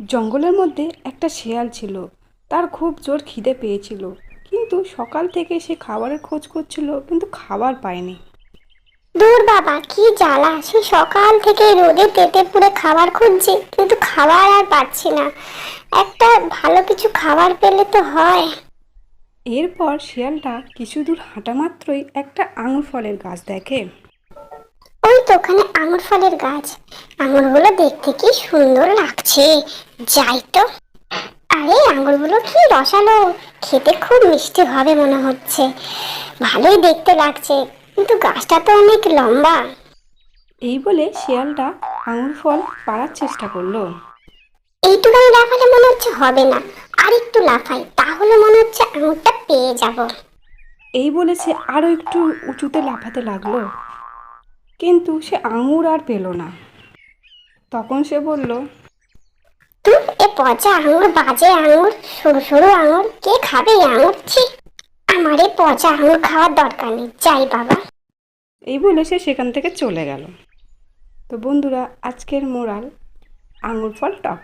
জঙ্গলের মধ্যে একটা শেয়াল ছিল। তার খুব জোর খিদে পেয়েছিল। কিন্তু সকাল থেকে সে খাবারের খোঁজ করছিল কিন্তু খাবার পায়নি। দূর বাবা কি জ্বালা। সে সকাল থেকে রোদে তেতে পুড়ে খাবার খুঁজছে কিন্তু খাবার আর পাচ্ছি না। একটা ভালো কিছু খাবার পেলে তো হয়। এরপর শিয়ালটা কিছু দূর হাঁটা মাত্রই একটা আঙুর ফলের গাছ দেখে। আঙুর ফলের গাছ। আঙুরগুলো দেখতে কি সুন্দর লাগছে। যাই তো। আরে আঙুরগুলো কি রসালো। খেতে খুব মিষ্টি হবে মনে হচ্ছে। ভালোই দেখতে লাগছে কিন্তু গাছটা তো অনেক লম্বা। এই বলে শিয়ালটা আঙুর ফল পাড়ার চেষ্টা করল। এইটুখানি লাফালে মনে হচ্ছে হবে না। আর একটু লাফাই তাহলে মনে হচ্ছে আঙুরটা পেয়ে যাব। এই বলে সে আরও একটু উঁচুতে লাফাতে লাগল। কিন্তু সে আঙুর আর পেল না। তখন সে বলল এ পচা আঙুর বাজে আঙুর সরু সরু আঙুর কে খাবে আঙুর? ছি আমার এই পচা আঙুর খাওয়ার দরকার নেই যাই বাবা। এই বলে সে সেখান থেকে চলে গেল। তো বন্ধুরা আজকের মোরাল আঙুর ফল টক।